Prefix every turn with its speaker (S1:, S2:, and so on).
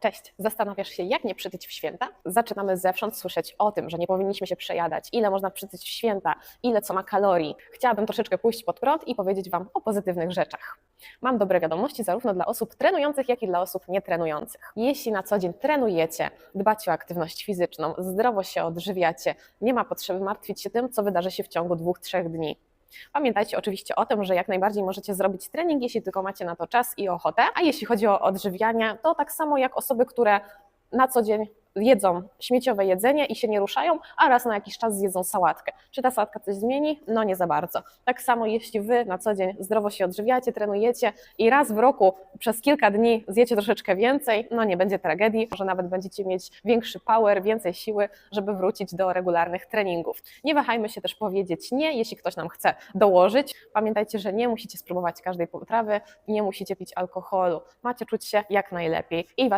S1: Cześć, zastanawiasz się, jak nie przytyć w święta? Zaczynamy zewsząd słyszeć o tym, że nie powinniśmy się przejadać, ile można przytyć w święta, ile co ma kalorii. Chciałabym troszeczkę pójść pod prąd i powiedzieć Wam o pozytywnych rzeczach. Mam dobre wiadomości zarówno dla osób trenujących, jak i dla osób nietrenujących. Jeśli na co dzień trenujecie, dbacie o aktywność fizyczną, zdrowo się odżywiacie, nie ma potrzeby martwić się tym, co wydarzy się w ciągu dwóch, trzech dni. Pamiętajcie oczywiście o tym, że jak najbardziej możecie zrobić trening, jeśli tylko macie na to czas i ochotę. A jeśli chodzi o odżywianie, to tak samo jak osoby, które na co dzień jedzą śmieciowe jedzenie i się nie ruszają, a raz na jakiś czas zjedzą sałatkę. Czy ta sałatka coś zmieni? No nie za bardzo. Tak samo jeśli wy na co dzień zdrowo się odżywiacie, trenujecie i raz w roku przez kilka dni zjecie troszeczkę więcej, no nie będzie tragedii, może nawet będziecie mieć większy power, więcej siły, żeby wrócić do regularnych treningów. Nie wahajmy się też powiedzieć nie, jeśli ktoś nam chce dołożyć. Pamiętajcie, że nie musicie spróbować każdej potrawy, nie musicie pić alkoholu. Macie czuć się jak najlepiej i